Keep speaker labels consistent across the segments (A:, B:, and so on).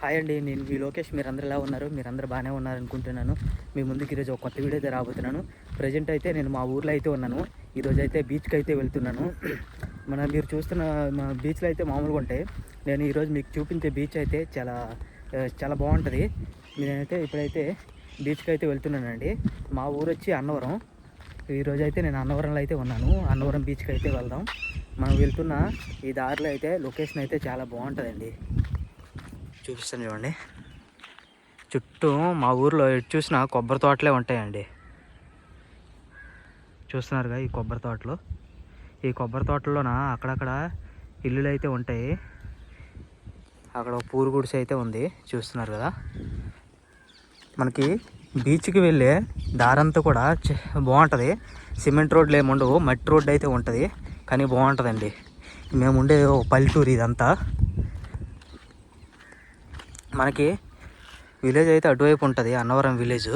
A: Hi అండి నేను మీ లోకేష్. మీరందరూ ఎలా ఉన్నారు? మీరందరూ బాగానే ఉన్నారు అనుకుంటున్నాను మీ ముందుకు ఈరోజు ఒక కొత్త వీడియో అయితే రాబోతున్నాను. ప్రజెంట్ అయితే నేను మా ఊర్లో అయితే ఉన్నాను. ఈరోజు అయితే బీచ్కి అయితే వెళ్తున్నాను. మన మీరు చూస్తున్న మా బీచ్లో అయితే మామూలుగా ఉంటాయి నేను ఈరోజు మీకు చూపించే బీచ్ అయితే చాలా చాలా బాగుంటుంది. నేనైతే ఇప్పుడైతే బీచ్కి అయితే వెళ్తున్నానండి. మా ఊరు వచ్చి అన్నవరం. ఈరోజు అయితే నేను అన్నవరంలో అయితే ఉన్నాను. అన్నవరం బీచ్కి అయితే వెళ్దాం. మనం వెళ్తున్న ఈ దారిలో అయితే లొకేషన్ అయితే చాలా బాగుంటుందండి. చూపిస్తాను చూడండి. చుట్టూ మా ఊర్లో ఎటు చూసినా కొబ్బరి తోటలే ఉంటాయండి. చూస్తున్నారుగా ఈ కొబ్బరి తోటలు? ఈ కొబ్బరి తోటల్లోన అక్కడక్కడ ఇల్లులు అయితే ఉంటాయి. అక్కడ పూరు గుడిసె అయితే ఉంది. చూస్తున్నారు కదా? మనకి బీచ్కి వెళ్ళే దారంతా కూడా బాగుంటుంది. సిమెంట్ రోడ్లు ఏమి ఉండవు. మట్టి రోడ్డు అయితే ఉంటుంది. కానీ బాగుంటుందండి. మేము ఉండే పల్లెటూరు ఇదంతా. మనకి విలేజ్ అయితే అటువైపు ఉంటుంది అన్నవరం విలేజ్.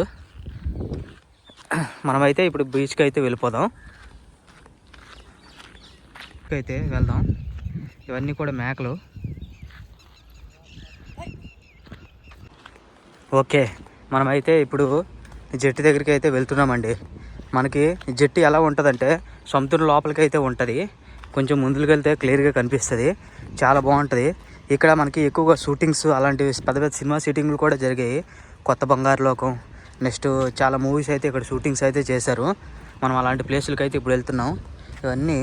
A: మనమైతే ఇప్పుడు బీచ్కి అయితే వెళ్ళిపోదాం. అయితే వెళ్దాం. ఇవన్నీ కూడా మేకలు. ఓకే మనమైతే ఇప్పుడు జట్టు దగ్గరికి అయితే వెళ్తున్నామండి. మనకి జట్టు ఎలా ఉంటుందంటే సొంతూరు లోపలికి అయితే ఉంటుంది. కొంచెం ముందుకు వెళ్తే క్లియర్గా కనిపిస్తుంది. చాలా బాగుంటుంది. ఇక్కడ మనకి ఎక్కువగా షూటింగ్స్ అలాంటివి పెద్ద పెద్ద సినిమా షూటింగ్లు కూడా జరిగాయి. కొత్త బంగారు లోకం నెక్స్ట్ చాలా మూవీస్ అయితే ఇక్కడ షూటింగ్స్ అయితే చేశారు. మనం అలాంటి ప్లేసులకి అయితే ఇప్పుడు వెళ్తున్నాం. ఇవన్నీ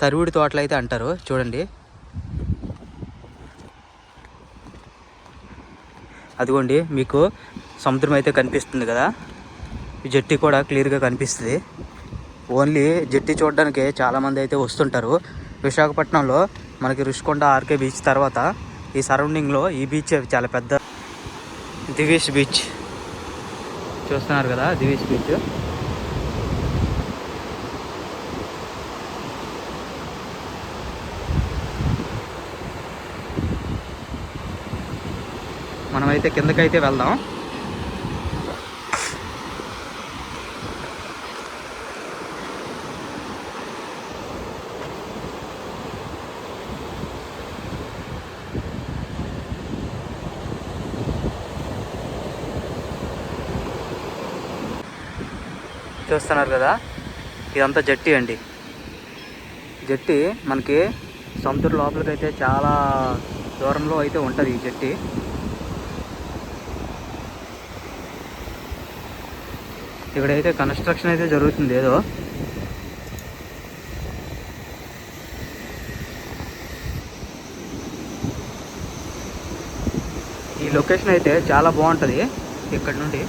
A: సరివుడి తోటలు అయితే అంటారు. చూడండి. అదిగోండి మీకు సముద్రం అయితే కనిపిస్తుంది కదా. ఈ జట్టి కూడా క్లియర్గా కనిపిస్తుంది. ఓన్లీ జట్టి చూడడానికి చాలామంది అయితే వస్తుంటారు. విశాఖపట్నంలో మనకి రుషికొండ ఆర్కే బీచ్ తర్వాత ఈ సరౌండింగ్లో ఈ బీచ్ చాలా పెద్ద దివేష్ బీచ్. చూస్తున్నారు కదా దివేష్ బీచ్. మనమైతే కిందకైతే వెళ్దాం. చూస్తున్నారు కదా? ఇదంతా జట్టి అండి. జట్టి మనకి సముద్రం లోపలికి అయితే చాలా దూరంలో అయితే ఉంటుంది ఈ జట్టి. ఇక్కడైతే కన్స్ట్రక్షన్ అయితే జరుగుతుంది ఏదో. ఈ లొకేషన్ అయితే చాలా బాగుంటుంది ఇక్కడ నుండి.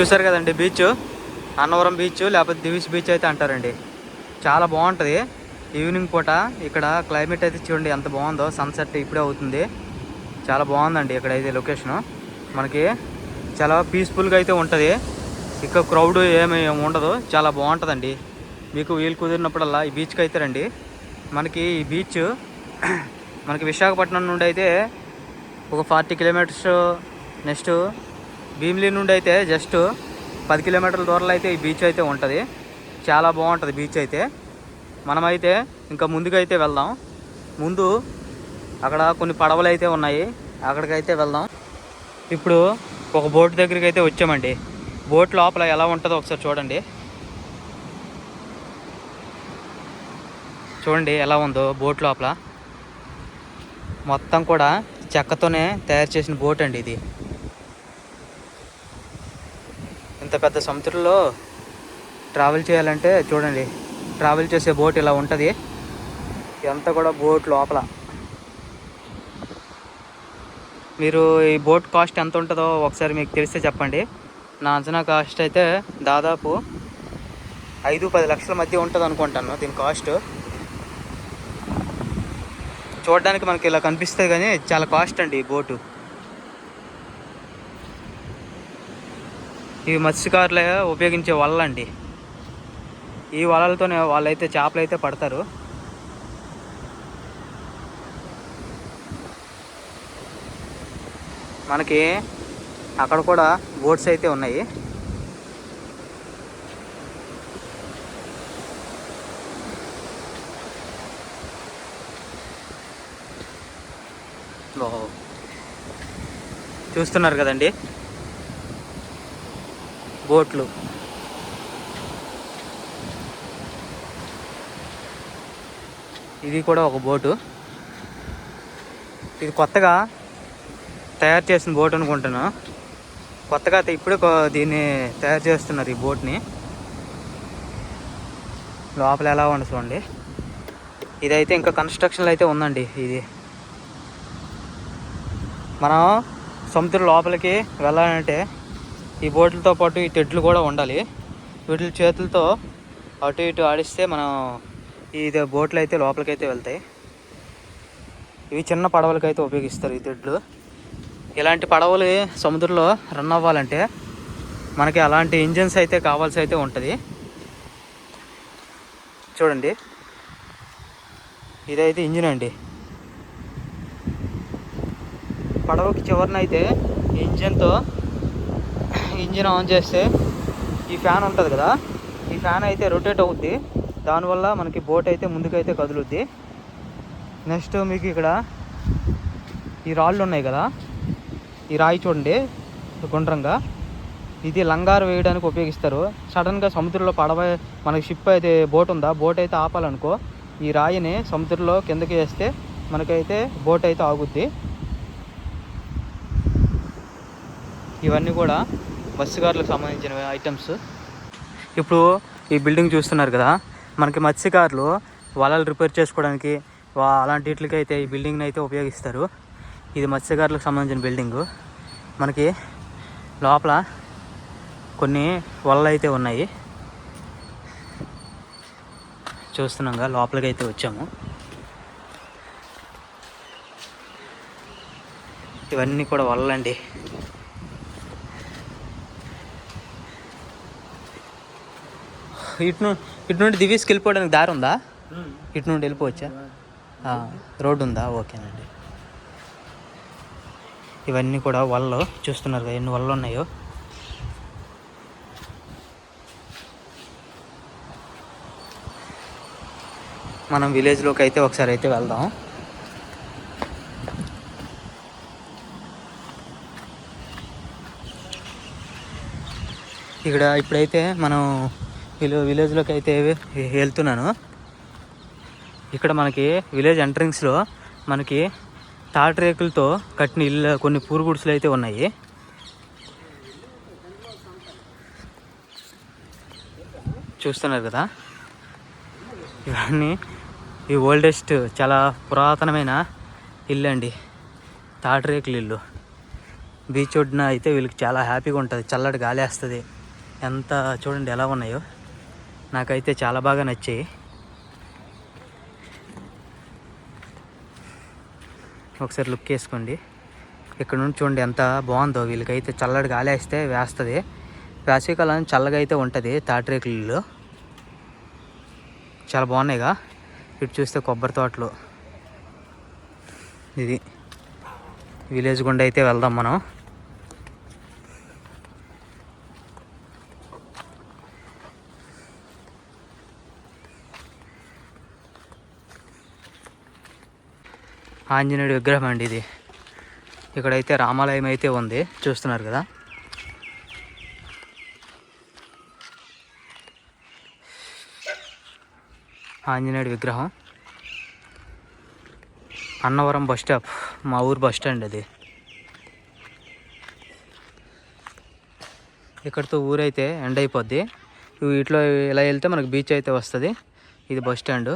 A: చూసారు కదండి బీచ్ అన్నవరం బీచ్ లేకపోతే దివిస్ బీచ్ అయితే అంటారండి. చాలా బాగుంటుంది. ఈవినింగ్ పూట ఇక్కడ క్లైమేట్ అయితే చూడండి ఎంత బాగుందో. సన్సెట్ ఇప్పుడే అవుతుంది. చాలా బాగుందండి ఇక్కడ అయితే లొకేషను మనకి చాలా పీస్ఫుల్గా అయితే ఉంటుంది. ఇక్కడ క్రౌడ్ ఏమి ఉండదు. చాలా బాగుంటుందండి. మీకు వీలు కుదిరినప్పుడల్లా ఈ బీచ్కి అయితే రండి. మనకి ఈ బీచ్ మనకి విశాఖపట్నం నుండి అయితే ఒక ఫార్టీ కిలోమీటర్స్ నెక్స్ట్ భీమిలీ నుండి అయితే జస్ట్ పది కిలోమీటర్ల దూరంలో అయితే ఈ బీచ్ అయితే ఉంటుంది. చాలా బాగుంటుంది బీచ్ అయితే. మనమైతే ఇంకా ముందుకైతే వెళ్దాం. ముందు అక్కడ కొన్ని పడవలు అయితే ఉన్నాయి. అక్కడికైతే వెళ్దాం. ఇప్పుడు ఒక బోట్ దగ్గరికి అయితే వచ్చామండి. బోట్ లోపల ఎలా ఉంటుందో ఒకసారి చూడండి. చూడండి ఎలా ఉందో బోట్ లోపల. మొత్తం కూడా చెక్కతోనే తయారు చేసిన బోట్ అండి ఇది. ఇంత పెద్ద సముద్రంలో ట్రావెల్ చేయాలంటే చూడండి ట్రావెల్ చేసే బోట్ ఇలా ఉంటుంది. ఎంత కూడా బోట్ లోపల. మీరు ఈ బోట్ కాస్ట్ ఎంత ఉంటుందో ఒకసారి మీకు తెలిస్తే చెప్పండి. నా అంచనా కాస్ట్ అయితే దాదాపు ఐదు పది లక్షల మధ్య ఉంటుంది అనుకుంటాను దీని కాస్ట్ చూడడానికి మనకి ఇలా కనిపిస్తుంది కానీ చాలా కాస్ట్ అండి ఈ బోటు ఇవి మత్స్యకారులు ఉపయోగించే వలలు అండి ఈ వలలతోనే వాళ్ళైతే చేపలు అయితే పడతారు. మనకి అక్కడ కూడా బోట్స్ అయితే ఉన్నాయి. చూస్తున్నారు కదండి. బోట్లు. ఇది కూడా ఒక బోటు. ఇది కొత్తగా తయారు చేసిన బోట్ అనుకుంటాను కొత్తగా అయితే ఇప్పుడే దీన్ని తయారు చేస్తున్నారు ఈ బోట్ని. లోపల ఎలా ఉంది చూడండి. ఇదైతే ఇంకా కన్స్ట్రక్షన్లో అయితే ఉందండి ఇది. మనం సముద్రం లోపలికి వెళ్ళాలంటే ఈ బోట్లతో పాటు ఈ తెడ్లు కూడా ఉండాలి. వీటి చేతులతో అటు ఇటు ఆడిస్తే మనం ఇది బోట్లు అయితే లోపలికైతే వెళ్తాయి. ఇవి చిన్న పడవలకైతే అయితే ఉపయోగిస్తారు ఈ తెడ్లు ఇలాంటి పడవలు సముద్రంలో రన్ అవ్వాలంటే మనకి అలాంటి ఇంజన్స్ అయితే కావాల్సి అయితే ఉంటుంది. చూడండి. ఇదైతే ఇంజిన్ అండి. పడవకి చివరినైతే అయితే ఇంజిన్ ఆన్ చేస్తే ఈ ఫ్యాన్ ఉంటుంది కదా ఈ ఫ్యాన్ అయితే రొటేట్ అవుద్ది. దానివల్ల మనకి బోట్ అయితే ముందుకైతే కదులుద్ది. నెక్స్ట్ మీకు ఇక్కడ ఈ రాళ్ళు ఉన్నాయి కదా ఈ రాయి చూడండి గుండ్రంగా. ఇది లంగారు వేయడానికి ఉపయోగిస్తారు. సడన్గా సముద్రంలో పడవ మనకి షిప్ అయితే బోట్ ఉందా? బోట్ అయితే ఆపాలనుకో ఈ రాయిని సముద్రంలో కిందకి వేస్తే మనకైతే బోట్ అయితే ఆగుద్ది. ఇవన్నీ కూడా మత్స్యకారులకు సంబంధించిన ఐటమ్స్ ఇప్పుడు ఈ బిల్డింగ్ చూస్తున్నారు కదా మనకి మత్స్యకారులు వలలు రిపేర్ చేసుకోవడానికి వా- అలాంటి వీటికి అయితే ఈ బిల్డింగ్ని అయితే ఉపయోగిస్తారు. ఇది మత్స్యకారులకు సంబంధించిన బిల్డింగు మనకి లోపల కొన్ని వలలు అయితే ఉన్నాయి. చూస్తున్నాగా లోపలికి అయితే వచ్చాము. ఇవన్నీ కూడా వలలండి. ఇటు నుండి ఇటు నుండి దివీస్కి వెళ్ళిపోవడానికి దారి ఉందా? ఇటు నుండి వెళ్ళిపోవచ్చా? రోడ్డు ఉందా? ఓకేనండి. ఇవన్నీ కూడా వలలు చూస్తున్నారు కదా ఎన్ని వలలు ఉన్నాయో. మనం విలేజ్లోకి అయితే ఒకసారి అయితే వెళ్దాం. ఇక్కడ ఇప్పుడైతే మనం విలేజ్ విలేజ్లోకి అయితే వెళ్తున్నాను. ఇక్కడ మనకి విలేజ్ ఎంట్రన్స్లో మనకి తాటరేకులతో కట్టిన ఇల్లు కొన్ని పూరుగుడుసులు అయితే ఉన్నాయి. చూస్తున్నారు కదా? ఇవన్నీ ఈ ఓల్డెస్ట్ చాలా పురాతనమైన ఇల్లు అండి తాటరేకులు ఇల్లు. బీచ్ ఒడ్డున అయితే వీళ్ళకి చాలా హ్యాపీగా ఉంటుంది. చల్లటి గాలి వేస్తుంది. ఎంత చూడండి ఎలా ఉన్నాయో. నాకైతే చాలా బాగా నచ్చాయి. ఒకసారి లుక్ వేసుకోండి. ఇక్కడ నుండి చూడండి ఎంత బాగుందో. వీళ్ళకైతే చల్లటి గాలి వేస్తే వేస్తుంది. వేసవికాలం చల్లగా అయితే ఉంటుంది తాటిరేకుల చాలా బాగున్నాయిగా. ఇటు చూస్తే కొబ్బరి తోటలు. ఇది విలేజ్ గుండా అయితే వెళ్దాం మనం. ఆంజనేయుడు విగ్రహం అండి ఇది. ఇక్కడైతే రామాలయం అయితే ఉంది. చూస్తున్నారు కదా. ఆంజనేయుడు విగ్రహం. Annavaram bus stop. మా ఊరు బస్ స్టాండ్ అది. ఇక్కడితో ఊరైతే ఎండ్ అయిపోద్ది. ఇట్లా ఇలా వెళ్తే మనకు బీచ్ అయితే వస్తుంది. ఇది బస్ స్టాండ్.